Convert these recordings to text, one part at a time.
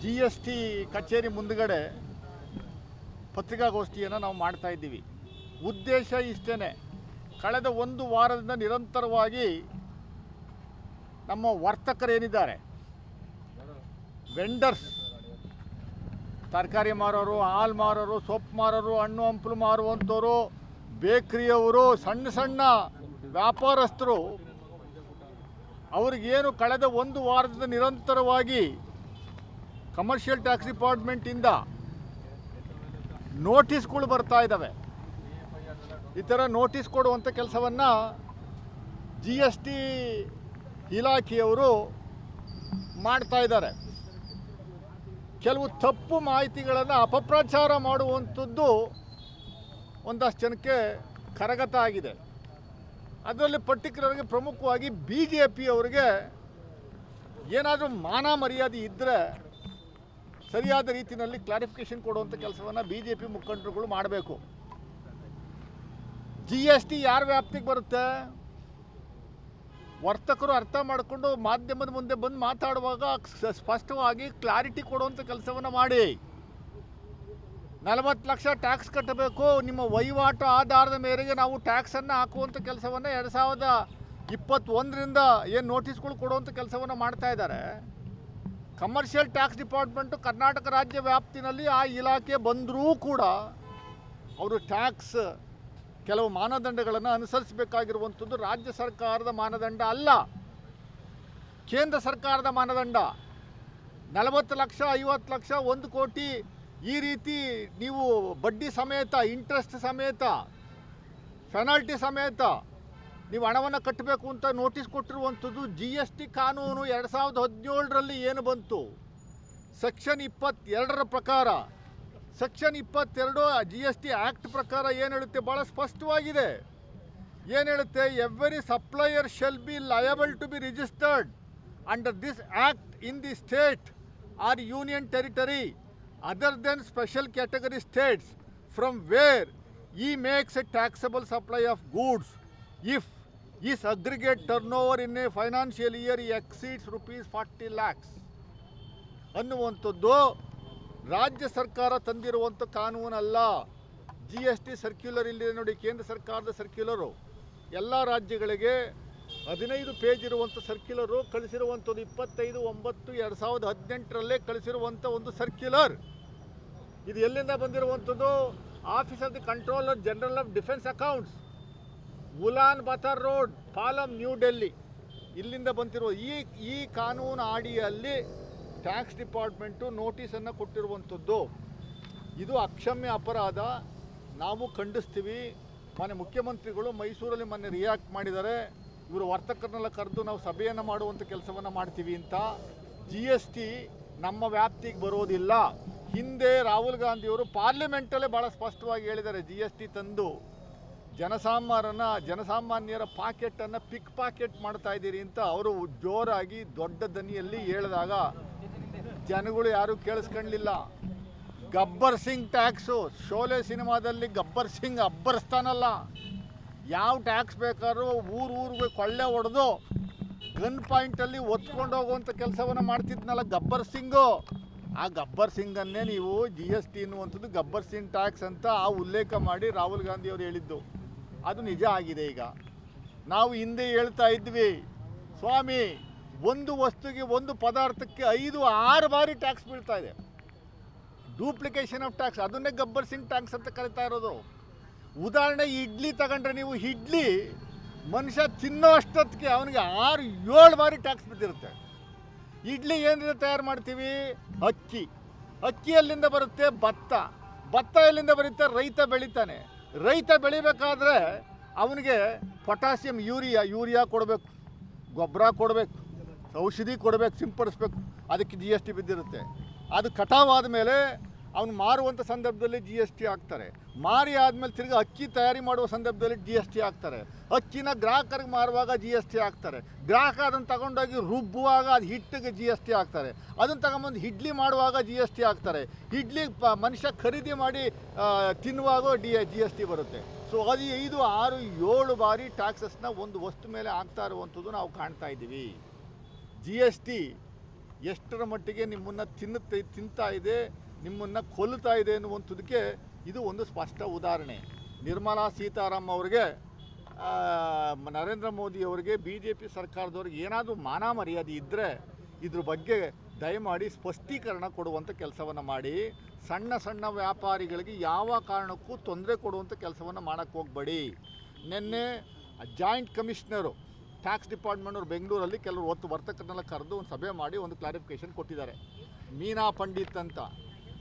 G S T ಕಚೇರಿ ಮುಂದುಗಡೆ ಪತ್ರಿಕಾಗೋಷ್ಠಿಯನ್ನು ನಾವು ಮಾಡ್ತಾ ಇದ್ದೀವಿ. ಉದ್ದೇಶ ಇಷ್ಟೇ ಕಳೆದ ಒಂದು ವಾರದಿಂದ ನಿರಂತರವಾಗಿ ನಮ್ಮ ವರ್ತಕರೇನಿದ್ದಾರೆ? ವೆಂಡರ್ಸ್ ತರಕಾರಿ ಮಾರೋರು, ಹಾಲು ಮಾರೋರು, ಸೊಪ್ಪು ಮಾರೋರು, ಹಣ್ಣು, ಹಂಪಲು ಮಾರುವಂಥವರು, ಬೇಕ್ರಿಯವರು, ಸಣ್ಣ ಸಣ್ಣ ವ್ಯಾಪಾರಸ್ಥರು, ಅವ್ರಿಗೇನು ಕಳೆದ ಒಂದು ವಾರದಿಂದ ನಿರಂತರವಾಗಿ ಕಮರ್ಷಿಯಲ್ ಟ್ಯಾಕ್ಸ್ ಡಿಪಾರ್ಟ್ಮೆಂಟಿಂದ ನೋಟಿಸ್ಗಳು ಬರ್ತಾ ಇದ್ದಾವೆ ಈ ಥರ ನೋಟಿಸ್ ಕೊಡುವಂಥ ಕೆಲಸವನ್ನು ಜಿ ಎಸ್ ಟಿ ಇಲಾಖೆಯವರು ಮಾಡ್ತಾ ಇದ್ದಾರೆ. ಕೆಲವು ತಪ್ಪು ಮಾಹಿತಿಗಳನ್ನು ಅಪಪ್ರಚಾರ ಮಾಡುವಂಥದ್ದು ಒಂದಷ್ಟು ಜನಕ್ಕೆ ಕರಗತ ಆಗಿದೆ. ಅದರಲ್ಲಿ ಪರ್ಟಿಕ್ಯುಲರ್ಗೆ ಪ್ರಮುಖವಾಗಿ ಬಿ ಜೆ ಪಿಯವರಿಗೆ ಏನಾದರೂ ಮಾನ ಮರ್ಯಾದೆ ಇದ್ದರೆ ಸರಿಯಾದ ರೀತಿಯಲ್ಲಿ ಕ್ಲಾರಿಫಿಕೇಶನ್ ಕೊಡುವಂಥ ಕೆಲಸವನ್ನು ಬಿ ಜೆ ಪಿ ಮುಖಂಡರುಗಳು ಮಾಡಬೇಕು. ಜಿ ಎಸ್ ಟಿ ಯಾರ ವ್ಯಾಪ್ತಿಗೆ ಬರುತ್ತೆ? ವರ್ತಕರು ಅರ್ಥ ಮಾಡಿಕೊಂಡು ಮಾಧ್ಯಮದ ಮುಂದೆ ಬಂದು ಮಾತಾಡುವಾಗ ಸ್ಪಷ್ಟವಾಗಿ ಕ್ಲಾರಿಟಿ ಕೊಡುವಂಥ ಕೆಲಸವನ್ನು ಮಾಡಿ. ನಲವತ್ತು ಲಕ್ಷ ಟ್ಯಾಕ್ಸ್ ಕಟ್ಟಬೇಕು. ನಿಮ್ಮ ವಹಿವಾಟು ಆಧಾರದ ಮೇರೆಗೆ ನಾವು ಟ್ಯಾಕ್ಸನ್ನು ಹಾಕುವಂಥ ಕೆಲಸವನ್ನು ಎರಡು ಸಾವಿರದ ಇಪ್ಪತ್ತೊಂದರಿಂದ ಏನು ನೋಟಿಸ್ಗಳು ಕೊಡುವಂಥ ಕೆಲಸವನ್ನು ಮಾಡ್ತಾ ಇದ್ದಾರೆ. ಕಮರ್ಷಿಯಲ್ ಟ್ಯಾಕ್ಸ್ ಡಿಪಾರ್ಟ್ಮೆಂಟು ಕರ್ನಾಟಕ ರಾಜ್ಯ ವ್ಯಾಪ್ತಿನಲ್ಲಿ ಆ ಇಲಾಖೆ ಬಂದರೂ ಕೂಡ ಅವರು ಟ್ಯಾಕ್ಸ್ ಕೆಲವು ಮಾನದಂಡಗಳನ್ನು ಅನುಸರಿಸಬೇಕಾಗಿರುವಂಥದ್ದು ರಾಜ್ಯ ಸರ್ಕಾರದ ಮಾನದಂಡ ಅಲ್ಲ. ಕೇಂದ್ರ ಸರ್ಕಾರದ ಮಾನದಂಡ. ನಲವತ್ತು ಲಕ್ಷ, ಐವತ್ತು ಲಕ್ಷ, ಒಂದು ಕೋಟಿ ಈ ರೀತಿ ನೀವು ಬಡ್ಡಿ ಸಮೇತ ಇಂಟ್ರೆಸ್ಟ್ ಸಮೇತ ಪೆನಾಲ್ಟಿ ಸಮೇತ ನೀವು ಹಣವನ್ನು ಕಟ್ಟಬೇಕು ಅಂತ ನೋಟಿಸ್ ಕೊಟ್ಟಿರುವಂಥದ್ದು ಜಿ ಎಸ್ ಟಿ ಕಾನೂನು ಎರಡು ಸಾವಿರದ ಹದಿನೇಳರಲ್ಲಿ ಏನು ಬಂತು? ಸೆಕ್ಷನ್ ಇಪ್ಪತ್ತೆರಡರ ಪ್ರಕಾರ ಸೆಕ್ಷನ್ ಇಪ್ಪತ್ತೆರಡು ಜಿ ಎಸ್ ಟಿ ಆ್ಯಕ್ಟ್ ಪ್ರಕಾರ ಏನು ಹೇಳುತ್ತೆ? ಭಾಳ ಸ್ಪಷ್ಟವಾಗಿದೆ. ಏನು ಹೇಳುತ್ತೆ? Every supplier shall be liable to be registered under this act in the state or union territory other than special category states from where he makes a taxable supply of goods if aggregate turnover in a financial year exceeds rupees forty lakhs ಅನ್ನುವಂಥದ್ದು ರಾಜ್ಯ ಸರ್ಕಾರ ತಂದಿರುವಂಥ ಕಾನೂನಲ್ಲ. G S T circular ಇಲ್ಲಿದೆ ನೋಡಿ, ಕೇಂದ್ರ ಸರ್ಕಾರದ circular ಎಲ್ಲ ರಾಜ್ಯಗಳಿಗೆ ಹದಿನೈದು ಪೇಜ್ ಇರುವಂಥ ಸರ್ಕ್ಯುಲರು ಕಳಿಸಿರುವಂಥದ್ದು ಇಪ್ಪತ್ತೈದು, ಒಂಬತ್ತು, ಎರಡು ಸಾವಿರದ ಹದಿನೆಂಟರಲ್ಲೇ ಕಳಿಸಿರುವಂಥ ಒಂದು ಸರ್ಕ್ಯುಲರ್ ಇದು ಎಲ್ಲಿಂದ ಬಂದಿರುವಂಥದ್ದು? Office of the controller general of defence accounts Ulan Bator road, Palam, New Delhi. ಇಲ್ಲಿಂದ ಬಂದಿರುವ ಈ ಈ ಕಾನೂನು ಅಡಿಯಲ್ಲಿ ಟ್ಯಾಕ್ಸ್ ಡಿಪಾರ್ಟ್ಮೆಂಟು ನೋಟಿಸನ್ನು ಕೊಟ್ಟಿರುವಂಥದ್ದು. ಇದು ಅಕ್ಷಮ್ಯ ಅಪರಾಧ. ನಾವು ಖಂಡಿಸ್ತೀವಿ. ಮನೆ ಮುಖ್ಯಮಂತ್ರಿಗಳು ಮೈಸೂರಲ್ಲಿ ಮೊನ್ನೆ ರಿಯಾಕ್ಟ್ ಮಾಡಿದ್ದಾರೆ. ಇವರು ವರ್ತಕರನ್ನೆಲ್ಲ ಕರೆದು ನಾವು ಸಭೆಯನ್ನು ಮಾಡುವಂಥ ಕೆಲಸವನ್ನು ಮಾಡ್ತೀವಿ ಅಂತ. ಜಿ ಎಸ್ ಟಿ ನಮ್ಮ ವ್ಯಾಪ್ತಿಗೆ ಬರೋದಿಲ್ಲ. ಹಿಂದೆ ರಾಹುಲ್ ಗಾಂಧಿಯವರು ಪಾರ್ಲಿಮೆಂಟಲ್ಲೇ ಭಾಳ ಸ್ಪಷ್ಟವಾಗಿ ಹೇಳಿದ್ದಾರೆ. ಜಿ ಎಸ್ ಟಿ ತಂದು ಜನಸಾಮಾನ್ಯರನ್ನ, ಜನಸಾಮಾನ್ಯರ ಪಾಕೆಟನ್ನು ಪಿಕ್ ಪಾಕೆಟ್ ಮಾಡ್ತಾ ಇದ್ದೀರಿ ಅಂತ ಅವರು ಜೋರಾಗಿ ದೊಡ್ಡ ದನಿಯಲ್ಲಿ ಹೇಳಿದಾಗ ಜನಗಳು ಯಾರೂ ಕೇಳಿಸ್ಕೊಳ್ಳಿಲ್ಲ ಗಬ್ಬರ್ ಸಿಂಗ್ ಟ್ಯಾಕ್ಸು, ಶೋಲೆ ಸಿನಿಮಾದಲ್ಲಿ ಗಬ್ಬರ್ ಸಿಂಗ್ ಅಬ್ಬರಿಸ್ತಾನಲ್ಲ. ಯಾವ ಟ್ಯಾಕ್ಸ್ ಬೇಕಾದ್ರೂ ಊರು ಊರಿಗೆ ಕೊಳ್ಳೆ ಹೊಡೆದು ಗನ್ ಪಾಯಿಂಟಲ್ಲಿ ಒತ್ಕೊಂಡು ಹೋಗುವಂಥ ಕೆಲಸವನ್ನು ಮಾಡ್ತಿದ್ನಲ್ಲ ಗಬ್ಬರ್ ಸಿಂಗು. ಆ ಗಬ್ಬರ್ ಸಿಂಗನ್ನೇ ನೀವು ಜಿ ಎಸ್ ಟಿ ಅನ್ನುವಂಥದ್ದು ಗಬ್ಬರ್ ಸಿಂಗ್ ಟ್ಯಾಕ್ಸ್ ಅಂತ ಆ ಉಲ್ಲೇಖ ಮಾಡಿ ರಾಹುಲ್ ಗಾಂಧಿ ಅವರು ಹೇಳಿದ್ದು. ಅದು ನಿಜ ಆಗಿದೆ ಈಗ. ನಾವು ಹಿಂದೆ ಹೇಳ್ತಾ ಇದ್ವಿ, ಸ್ವಾಮಿ, ಒಂದು ವಸ್ತುಗೆ ಒಂದು ಪದಾರ್ಥಕ್ಕೆ ಐದು, ಆರು ಬಾರಿ ಟ್ಯಾಕ್ಸ್ ಬೀಳ್ತಾ ಇದೆ. ಡೂಪ್ಲಿಕೇಶನ್ ಆಫ್ ಟ್ಯಾಕ್ಸ್ ಅದನ್ನೇ ಗಬ್ಬರ್ ಸಿಂಗ್ ಟ್ಯಾಕ್ಸ್ ಅಂತ ಕರಿತಾ ಇರೋದು. ಉದಾಹರಣೆ, ಇಡ್ಲಿ ತಗೊಂಡ್ರೆ ನೀವು ಇಡ್ಲಿ, ಮನುಷ್ಯ ತಿನ್ನೋ ಅಷ್ಟೊತ್ತಿಗೆ ಅವನಿಗೆ ಆರು, ಏಳು ಬಾರಿ ಟ್ಯಾಕ್ಸ್ ಬಿದ್ದಿರುತ್ತೆ. ಇಡ್ಲಿ ಏನಿದೆ ತಯಾರು ಮಾಡ್ತೀವಿ? ಅಕ್ಕಿ. ಅಕ್ಕಿ ಅಲ್ಲಿಂದ ಬರುತ್ತೆ? ಭತ್ತ. ಭತ್ತ ಎಲ್ಲಿಂದ ಬರುತ್ತೆ? ರೈತ ಬೆಳಿತಾನೆ. ರೈತ ಬೆಳಿಬೇಕಾದ್ರೆ ಅವನಿಗೆ ಪೊಟ್ಯಾಸಿಯಂ ಯೂರಿಯಾ ಯೂರಿಯಾ ಕೊಡಬೇಕು, ಗೊಬ್ಬರ ಕೊಡಬೇಕು, ಔಷಧಿ ಕೊಡಬೇಕು, ಸಿಂಪಡಿಸ್ಬೇಕು. ಅದಕ್ಕೆ ಜಿ ಎಸ್ ಟಿ ಬಿದ್ದಿರುತ್ತೆ. ಅದು ಕಟಾವಾದ ಮೇಲೆ ಅವನು ಮಾರುವಂಥ ಸಂದರ್ಭದಲ್ಲಿ ಜಿ ಎಸ್ ಟಿ ಹಾಕ್ತಾರೆ. ಮಾರಿ ಆದಮೇಲೆ ತಿರ್ಗಿ ಅಕ್ಕಿ ತಯಾರಿ ಮಾಡುವ ಸಂದರ್ಭದಲ್ಲಿ ಜಿ ಎಸ್ ಟಿ ಹಾಕ್ತಾರೆ. ಅಕ್ಕಿನ ಗ್ರಾಹಕರಿಗೆ ಮಾರುವಾಗ ಜಿ ಎಸ್ ಟಿ ಹಾಕ್ತಾರೆ. ಗ್ರಾಹಕ ಅದನ್ನು ತಗೊಂಡೋಗಿ ರುಬ್ಬುವಾಗ ಅದು ಹಿಟ್ಟಿಗೆ ಜಿ ಎಸ್ ಟಿ ಹಾಕ್ತಾರೆ. ಅದನ್ನು ತಗೊಂಬಂದು ಇಡ್ಲಿ ಮಾಡುವಾಗ ಜಿ ಎಸ್ ಟಿ ಹಾಕ್ತಾರೆ. ಇಡ್ಲಿ ಪ ಮನುಷ್ಯ ಖರೀದಿ ಮಾಡಿ ತಿನ್ನುವಾಗ ಡಿ ಜಿ ಎಸ್ ಟಿ ಬರುತ್ತೆ. ಸೊ ಅದು ಐದು, ಆರು, ಏಳು ಬಾರಿ ಟ್ಯಾಕ್ಸಸ್ನ ಒಂದು ವಸ್ತು ಮೇಲೆ ಹಾಕ್ತಾ ಇರುವಂಥದ್ದು ನಾವು ಕಾಣ್ತಾ ಇದ್ದೀವಿ. ಜಿ ಎಸ್ ಟಿ ಎಷ್ಟರ ಮಟ್ಟಿಗೆ ನಿಮ್ಮನ್ನು ತಿನ್ನುತ್ತೆ, ತಿಂತಾ ಇದೆ ನಿಮ್ಮನ್ನು ಕೊಲ್ಲುತ್ತಾ ಇದೆ ಅನ್ನುವಂಥದ್ದಕ್ಕೆ ಇದು ಒಂದು ಸ್ಪಷ್ಟ ಉದಾಹರಣೆ. ನಿರ್ಮಲಾ ಸೀತಾರಾಮ್ ಅವರಿಗೆ ನರೇಂದ್ರ ಮೋದಿ ಅವರಿಗೆ ಬಿ ಜೆ ಪಿ ಸರ್ಕಾರದವ್ರಿಗೆ ಏನಾದರೂ ಮಾನ ಮರ್ಯಾದೆ ಇದ್ದರೆ ಇದ್ರ ಬಗ್ಗೆ ದಯಮಾಡಿ ಸ್ಪಷ್ಟೀಕರಣ ಕೊಡುವಂಥ ಕೆಲಸವನ್ನು ಮಾಡಿ. ಸಣ್ಣ ಸಣ್ಣ ವ್ಯಾಪಾರಿಗಳಿಗೆ ಯಾವ ಕಾರಣಕ್ಕೂ ತೊಂದರೆ ಕೊಡುವಂಥ ಕೆಲಸವನ್ನು ಮಾಡೋಕ್ಕೆ ಹೋಗಬೇಡಿ. ನಿನ್ನೆ ಜಾಯಿಂಟ್ ಕಮಿಷನರು, ಟ್ಯಾಕ್ಸ್ ಡಿಪಾರ್ಟ್ಮೆಂಟ್ನವ್ರು ಬೆಂಗಳೂರಲ್ಲಿ ಕೆಲವರು ಹೊತ್ತು ವರ್ತಕರನ್ನೆಲ್ಲ ಕರೆದು ಒಂದು ಸಭೆ ಮಾಡಿ ಒಂದು ಕ್ಲಾರಿಫಿಕೇಷನ್ ಕೊಟ್ಟಿದ್ದಾರೆ. ಮೀನಾ ಪಂಡಿತ್ ಅಂತ.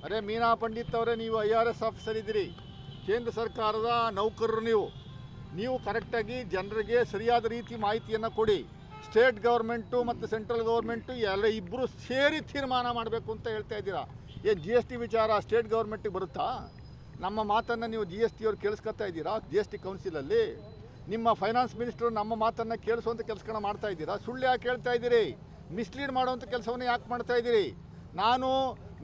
ಅರೆ ಮೀನಾ ಪಂಡಿತ್ ಅವರೇ, ನೀವು ಐ ಆರ್ ಎಸ್ ಆಫೀಸರ್ ಇದ್ದೀರಿ. ಕೇಂದ್ರ ಸರ್ಕಾರದ ನೌಕರರು ನೀವು. ನೀವು ಕರೆಕ್ಟಾಗಿ ಜನರಿಗೆ ಸರಿಯಾದ ರೀತಿ ಮಾಹಿತಿಯನ್ನು ಕೊಡಿ. ಸ್ಟೇಟ್ ಗೌರ್ಮೆಂಟು ಮತ್ತು ಸೆಂಟ್ರಲ್ ಗೌರ್ಮೆಂಟು ಎಲ್ಲ ಇಬ್ಬರು ಸೇರಿ ತೀರ್ಮಾನ ಮಾಡಬೇಕು ಅಂತ ಹೇಳ್ತಾ ಇದ್ದೀರಾ. ಏನು ಜಿ ಎಸ್ ಟಿ ವಿಚಾರ ಸ್ಟೇಟ್ ಗೌರ್ಮೆಂಟಿಗೆ ಬರುತ್ತಾ? ನಮ್ಮ ಮಾತನ್ನು ನೀವು ಜಿ ಎಸ್ ಟಿ ಅವ್ರು ಕೇಳಿಸ್ಕೊತಾ ಇದ್ದೀರಾ? ಜಿ ಎಸ್ ಟಿ ಕೌನ್ಸಿಲಲ್ಲಿ ನಿಮ್ಮ ಫೈನಾನ್ಸ್ ಮಿನಿಸ್ಟರ್ ನಮ್ಮ ಮಾತನ್ನು ಕೇಳಿಸುವಂಥ ಕೆಲಸಗಳನ್ನ ಮಾಡ್ತಾ ಇದ್ದೀರಾ? ಸುಳ್ಳು ಯಾಕೆ ಹೇಳ್ತಾ ಇದ್ದೀರಿ? ಮಿಸ್ಲೀಡ್ ಮಾಡುವಂಥ ಕೆಲಸವನ್ನು ಯಾಕೆ ಮಾಡ್ತಾ ಇದ್ದೀರಿ? ನಾನು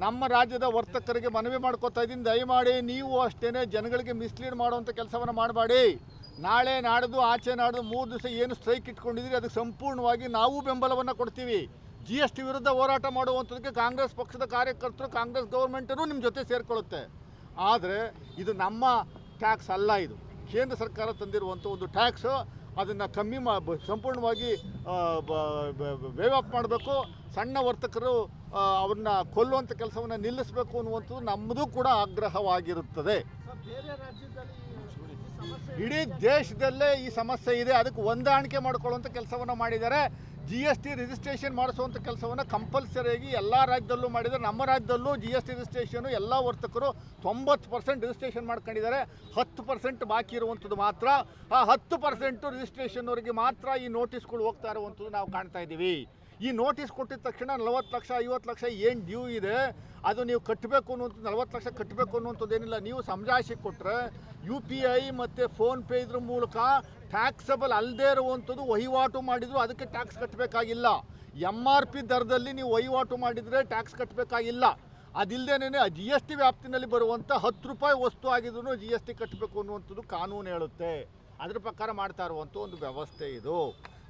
ನಮ್ಮ ರಾಜ್ಯದ ವರ್ತಕರಿಗೆ ಮನವಿ ಮಾಡ್ಕೋತಾ ಇದ್ದೀನಿ. ದಯಮಾಡಿ ನೀವು ಅಷ್ಟೇ ಜನಗಳಿಗೆ ಮಿಸ್ಲೀಡ್ ಮಾಡುವಂಥ ಕೆಲಸವನ್ನು ಮಾಡಬೇಡಿ. ನಾಳೆ ನಾಡ್ದು ಆಚೆ ನಾಡ್ದು ಮೂರು ದಿವಸ ಏನು ಸ್ಟ್ರೈಕ್ ಇಟ್ಕೊಂಡಿದ್ದೀರಿ, ಅದಕ್ಕೆ ಸಂಪೂರ್ಣವಾಗಿ ನಾವು ಬೆಂಬಲವನ್ನು ಕೊಡ್ತೀವಿ. ಜಿ ಎಸ್ ಟಿ ವಿರುದ್ಧ ಹೋರಾಟ ಮಾಡುವಂಥದ್ದಕ್ಕೆ ಕಾಂಗ್ರೆಸ್ ಪಕ್ಷದ ಕಾರ್ಯಕರ್ತರು, ಕಾಂಗ್ರೆಸ್ ಗೌರ್ಮೆಂಟನ್ನು ನಿಮ್ಮ ಜೊತೆ ಸೇರಿಕೊಳ್ಳುತ್ತೆ. ಆದರೆ ಇದು ನಮ್ಮ ಟ್ಯಾಕ್ಸ್ ಅಲ್ಲ ಇದು. ಕೇಂದ್ರ ಸರ್ಕಾರ ತಂದಿರುವಂಥ ಒಂದು ಟ್ಯಾಕ್ಸು ಅದನ್ನು ಕಮ್ಮಿ ಮಾ ಸಂಪೂರ್ಣವಾಗಿ ವೇವ್ ಆಫ್ ಮಾಡಬೇಕು. ಸಣ್ಣ ವರ್ತಕರು ಅವ್ರನ್ನ ಕೊಲ್ಲುವಂಥ ಕೆಲಸವನ್ನು ನಿಲ್ಲಿಸಬೇಕು ಅನ್ನುವಂಥದ್ದು ನಮ್ಮದು ಕೂಡ ಆಗ್ರಹವಾಗಿರುತ್ತದೆ. ಬೇರೆ ರಾಜ್ಯದಲ್ಲಿ ಇಡೀ ದೇಶದಲ್ಲೇ ಈ ಸಮಸ್ಯೆ ಇದೆ. ಅದಕ್ಕೆ ಹೊಂದಾಣಿಕೆ ಮಾಡ್ಕೊಳ್ಳುವಂಥ ಕೆಲಸವನ್ನು ಮಾಡಿದ್ದಾರೆ. ಜಿ ಎಸ್ ಟಿ ರಿಜಿಸ್ಟ್ರೇಷನ್ ಮಾಡಿಸುವಂಥ ಕೆಲಸವನ್ನು ಕಂಪಲ್ಸರಿಯಾಗಿ ಎಲ್ಲ ರಾಜ್ಯದಲ್ಲೂ ಮಾಡಿದ್ದಾರೆ. ನಮ್ಮ ರಾಜ್ಯದಲ್ಲೂ ಜಿ ಎಸ್ ಟಿ ರಿಜಿಸ್ಟ್ರೇಷನು ಎಲ್ಲ ವರ್ತಕರು ತೊಂಬತ್ತು ಪರ್ಸೆಂಟ್ ರಿಜಿಸ್ಟ್ರೇಷನ್ ಮಾಡ್ಕೊಂಡಿದ್ದಾರೆ. ಹತ್ತು ಪರ್ಸೆಂಟ್ ಬಾಕಿ ಇರುವಂಥದ್ದು ಮಾತ್ರ. ಆ ಹತ್ತು ಪರ್ಸೆಂಟು ರಿಜಿಸ್ಟ್ರೇಷನ್ವರೆಗೆ ಮಾತ್ರ ಈ ನೋಟಿಸ್ಗಳು ಹೋಗ್ತಾ ಇರುವಂಥದ್ದು ನಾವು ಕಾಣ್ತಾ ಇದ್ದೀವಿ. ಈ ನೋಟಿಸ್ ಕೊಟ್ಟಿದ ತಕ್ಷಣ ನಲವತ್ತು ಲಕ್ಷ, ಐವತ್ತು ಲಕ್ಷ ಏನು ಡ್ಯೂ ಇದೆ, ಅದು ನೀವು ಕಟ್ಟಬೇಕು ಅನ್ನುವಂಥದ್ದು, ನಲವತ್ತು ಲಕ್ಷ ಕಟ್ಟಬೇಕು ಅನ್ನುವಂಥದ್ದು ಏನಿಲ್ಲ. ನೀವು ಸಮಜಾಯಿಸಿ ಕೊಟ್ಟರೆ ಯು ಪಿ ಐ ಮತ್ತು ಫೋನ್ಪೇ ಇದ್ರ ಮೂಲಕ ಟ್ಯಾಕ್ಸಬಲ್ ಅಲ್ಲದೆ ಇರುವಂಥದ್ದು ವಹಿವಾಟು ಮಾಡಿದ್ರು, ಅದಕ್ಕೆ ಟ್ಯಾಕ್ಸ್ ಕಟ್ಟಬೇಕಾಗಿಲ್ಲ ಎಂ ಆರ್ ಪಿ ದರದಲ್ಲಿ ನೀವು ವಹಿವಾಟು ಮಾಡಿದರೆ ಟ್ಯಾಕ್ಸ್ ಕಟ್ಟಬೇಕಾಗಿಲ್ಲ ಅದಿಲ್ಲದೇನೆ ಜಿ ಎಸ್ ಟಿ ವ್ಯಾಪ್ತಿನಲ್ಲಿ ಬರುವಂಥ ಹತ್ತು ರೂಪಾಯಿ ವಸ್ತು ಆಗಿದ್ರು ಜಿ ಎಸ್ ಟಿ ಕಟ್ಟಬೇಕು ಅನ್ನುವಂಥದ್ದು ಕಾನೂನು ಹೇಳುತ್ತೆ. ಅದ್ರ ಪ್ರಕಾರ ಮಾಡ್ತಾ ಇರುವಂಥ ಒಂದು ವ್ಯವಸ್ಥೆ ಇದು.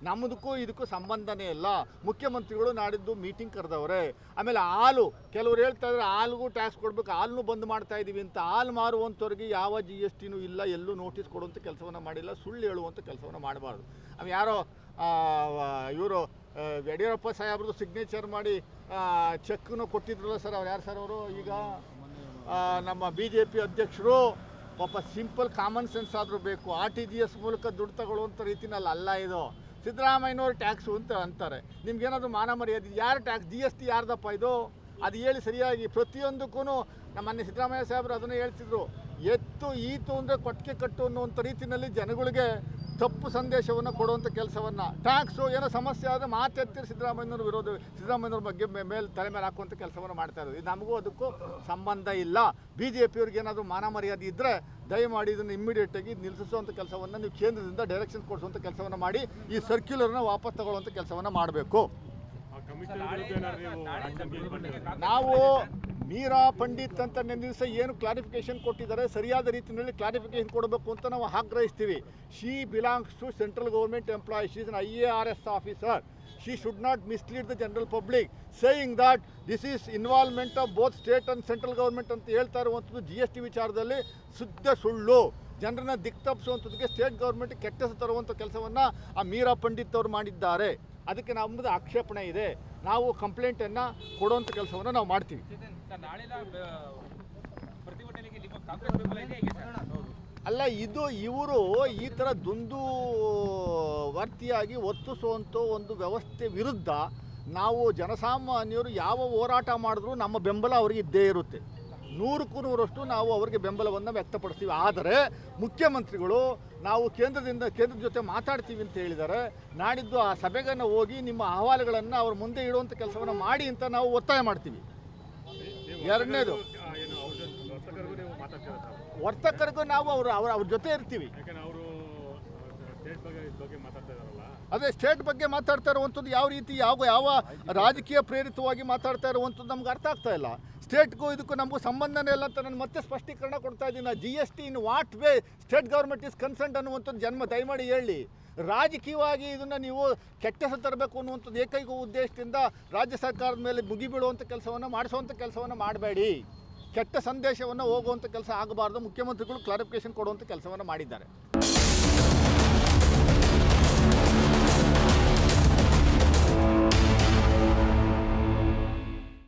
ನಮ್ಮದಕ್ಕೂ ಇದಕ್ಕೂ ಸಂಬಂಧನೇ ಇಲ್ಲ. ಮುಖ್ಯಮಂತ್ರಿಗಳು ನಾಡಿದ್ದು ಮೀಟಿಂಗ್ ಕರೆದವ್ರೆ. ಆಮೇಲೆ ಹಾಲು, ಕೆಲವ್ರು ಹೇಳ್ತಾ ಇದ್ದಾರೆ ಹಾಲ್ಗೂ ಟ್ಯಾಕ್ಸ್ ಕೊಡಬೇಕು ಹಾಲನ್ನು ಬಂದ್ ಮಾಡ್ತಾ ಇದ್ದೀವಿ ಅಂತ. ಹಾಲು ಮಾರುವಂಥವ್ರಿಗೆ ಯಾವ ಜಿ ಎಸ್ ಟಿನೂ ಇಲ್ಲ, ಎಲ್ಲೂ ನೋಟಿಸ್ ಕೊಡುವಂಥ ಕೆಲಸವನ್ನು ಮಾಡಿಲ್ಲ, ಸುಳ್ಳು ಹೇಳುವಂಥ ಕೆಲಸವನ್ನು ಮಾಡಬಾರ್ದು. ಅವ್ ಯಾರೋ ಇವರು ಯಡಿಯೂರಪ್ಪ ಸಾಹೇಬ್ರದ್ದು ಸಿಗ್ನೇಚರ್ ಮಾಡಿ ಚೆಕ್ನು ಕೊಟ್ಟಿದ್ರಲ್ಲ ಸರ್ ಅವ್ರು, ಯಾರು ಸರ್ ಅವರು ಈಗ? ನಮ್ಮ ಬಿ ಜೆ ಪಿ ಅಧ್ಯಕ್ಷರು. ಪಾಪ ಸಿಂಪಲ್ ಕಾಮನ್ ಸೆನ್ಸ್ ಆದರೂ ಬೇಕು. ಆರ್ ಟಿ ಜಿ ಎಸ್ ಮೂಲಕ ದುಡ್ಡು ತಗೊಳ್ಳುವಂಥ ರೀತಿನಲ್ಲಿ ಅಲ್ಲ ಇದು. ಸಿದ್ದರಾಮಯ್ಯನವ್ರು ಟ್ಯಾಕ್ಸು ಅಂತ ಅಂತಾರೆ. ನಿಮ್ಗೇನಾದರೂ ಮಾನ ಮರ್ಯಾದೆ ಯಾರು ಟ್ಯಾಕ್ಸ್ ಜಿ ಎಸ್ ಟಿ ಯಾರ್ದಪ್ಪ ಇದು? ಅದು ಹೇಳಿ ಸರಿಯಾಗಿ ಪ್ರತಿಯೊಂದಕ್ಕೂ ನಮ್ಮ ಮೊನ್ನೆ ಸಿದ್ದರಾಮಯ್ಯ ಸಾಹೇಬರು ಅದನ್ನು ಹೇಳ್ತಿದ್ರು. ಎತ್ತು, ಈತು ಅಂದರೆ ಕೊಟ್ಟಿಗೆ ಕಟ್ಟು ಅನ್ನುವಂಥ ರೀತಿಯಲ್ಲಿ ಜನಗಳಿಗೆ ತಪ್ಪು ಸಂದೇಶವನ್ನು ಕೊಡುವಂಥ ಕೆಲಸವನ್ನು. ಟ್ಯಾಕ್ಸು ಏನೋ ಸಮಸ್ಯೆ ಆದರೆ ಮಾತೆತ್ತಿ ಸಿದ್ದರಾಮಯ್ಯನವ್ರ ವಿರೋಧ ಸಿದ್ದರಾಮಯ್ಯನವ್ರ ಬಗ್ಗೆ ಮೇಲೆ ತಲೆ ಮೇಲೆ ಹಾಕುವಂಥ ಕೆಲಸವನ್ನು ಮಾಡ್ತಾ ಇರೋದು. ಇದು ನಮಗೂ ಅದಕ್ಕೂ ಸಂಬಂಧ ಇಲ್ಲ. ಬಿ ಜೆ ಪಿಯವ್ರಿಗೆ ಏನಾದರೂ ಮಾನ ಮರ್ಯಾದೆ ಇದ್ದರೆ ದಯಮಾಡಿ ಇದನ್ನು ಇಮ್ಮಿಡಿಯೇಟಾಗಿ ನಿಲ್ಲಿಸುವಂಥ ಕೆಲಸವನ್ನು ನೀವು ಕೇಂದ್ರದಿಂದ ಡೈರೆಕ್ಷನ್ ಕೊಡಿಸುವಂಥ ಕೆಲಸವನ್ನು ಮಾಡಿ ಈ ಸರ್ಕ್ಯುಲರ್ನ ವಾಪಸ್ ತಗೊಳ್ಳುವಂಥ ಕೆಲಸವನ್ನು ಮಾಡಬೇಕು? ನಾವು ಮೀರಾ ಪಂಡಿತ್ ಅಂತ ನಿನ್ನೆ ದಿವಸ ಏನು ಕ್ಲಾರಿಫಿಕೇಶನ್ ಕೊಟ್ಟಿದ್ದಾರೆ, ಸರಿಯಾದ ರೀತಿಯಲ್ಲಿ ಕ್ಲಾರಿಫಿಕೇಶನ್ ಕೊಡಬೇಕು ಅಂತ ನಾವು ಆಗ್ರಹಿಸ್ತೀವಿ. She belongs to central government employee she is I A R S officer she should not mislead the general public saying that this is involvement of both state and central government ಅಂತ ಹೇಳ್ತಾ ಇರುವಂಥದ್ದು G S T ವಿಚಾರದಲ್ಲಿ ಶುದ್ಧ ಸುಳ್ಳು. ಜನರನ್ನ ದಿಕ್ ತಪ್ಪಿಸುವಂಥದ್ದಕ್ಕೆ state government ಕೆಟ್ಟ ಹೆಸರು ತರುವಂಥ ಕೆಲಸವನ್ನು ಆ ಮೀರಾ ಪಂಡಿತ್ ಅವರು ಮಾಡಿದ್ದಾರೆ. ಅದಕ್ಕೆ ನಮ್ಮದು ಆಕ್ಷೇಪಣೆ ಇದೆ. ನಾವು ಕಂಪ್ಲೇಂಟನ್ನು ಕೊಡುವಂಥ ಕೆಲಸವನ್ನು ನಾವು ಮಾಡ್ತೀವಿ. ಅಲ್ಲ, ಇದು ಇವರು ಈ ಥರ ದುಂದು ವರ್ತಿಯಾಗಿ ವರ್ತಿಸುವಂಥ ಒಂದು ವ್ಯವಸ್ಥೆ ವಿರುದ್ಧ ನಾವು ಜನಸಾಮಾನ್ಯರು ಯಾವ ಹೋರಾಟ ಮಾಡಿದ್ರೂ ನಮ್ಮ ಬೆಂಬಲ ಅವರಿಗೆ ಇದ್ದೇ ಇರುತ್ತೆ. ನೂರಕ್ಕೂ ನೂರಷ್ಟು ನಾವು ಅವರಿಗೆ ಬೆಂಬಲವನ್ನು ವ್ಯಕ್ತಪಡಿಸ್ತೀವಿ. ಆದರೆ ಮುಖ್ಯಮಂತ್ರಿಗಳು ನಾವು ಕೇಂದ್ರದಿಂದ ಕೇಂದ್ರದ ಜೊತೆ ಮಾತಾಡ್ತೀವಿ ಅಂತ ಹೇಳಿದ್ದಾರೆ. ನಾಡಿದ್ದು ಆ ಸಭೆಗನ್ನು ಹೋಗಿ ನಿಮ್ಮ ಅಹವಾಲುಗಳನ್ನು ಅವ್ರ ಮುಂದೆ ಇಡುವಂಥ ಕೆಲಸವನ್ನು ಮಾಡಿ ಅಂತ ನಾವು ಒತ್ತಾಯ ಮಾಡ್ತೀವಿ. ಎರಡನೇದು. ವರ್ತಕರಿಗೂ ನೀವು ಅವ್ರ ಅವ್ರ ಅವ್ರ ಜೊತೆ ಇರ್ತೀವಿ. ಅದೇ ಸ್ಟೇಟ್ ಬಗ್ಗೆ ಮಾತಾಡ್ತಾ ಇರುವಂಥದ್ದು ಯಾವ ರೀತಿ, ಯಾವ ಯಾವ ರಾಜಕೀಯ ಪ್ರೇರಿತವಾಗಿ ಮಾತಾಡ್ತಾ ಇರುವಂಥದ್ದು ನಮ್ಗೆ ಅರ್ಥ ಆಗ್ತಾ ಇಲ್ಲ. ಸ್ಟೇಟ್ಗೂ ಇದಕ್ಕೂ ನಮಗೂ ಸಂಬಂಧನೇ ಇಲ್ಲ ಅಂತ ನಾನು ಮತ್ತೆ ಸ್ಪಷ್ಟೀಕರಣ ಕೊಡ್ತಾ ಇದ್ದೀನಿ. G S T in what way state government is concern ಅನ್ನುವಂಥದ್ದು ಜನ್ಮ ದಯಮಾಡಿ ಹೇಳಿ. ರಾಜಕೀಯವಾಗಿ ಇದನ್ನು ನೀವು ಕೆಟ್ಟಸ ತರಬೇಕು ಅನ್ನುವಂಥದ್ದು ಏಕೈಕ ಉದ್ದೇಶದಿಂದ ರಾಜ್ಯ ಸರ್ಕಾರದ ಮೇಲೆ ಮುಗಿಬೀಳುವಂಥ ಕೆಲಸವನ್ನು ಮಾಡಿಸುವಂಥ ಕೆಲಸವನ್ನು ಮಾಡಬೇಡಿ. ಕೆಟ್ಟ ಸಂದೇಶವನ್ನು ಹೋಗುವಂಥ ಕೆಲಸ ಆಗಬಾರ್ದು. ಮುಖ್ಯಮಂತ್ರಿಗಳು ಕ್ಲಾರಿಫಿಕೇಶನ್ ಕೊಡುವಂಥ ಕೆಲಸವನ್ನು ಮಾಡಿದ್ದಾರೆ.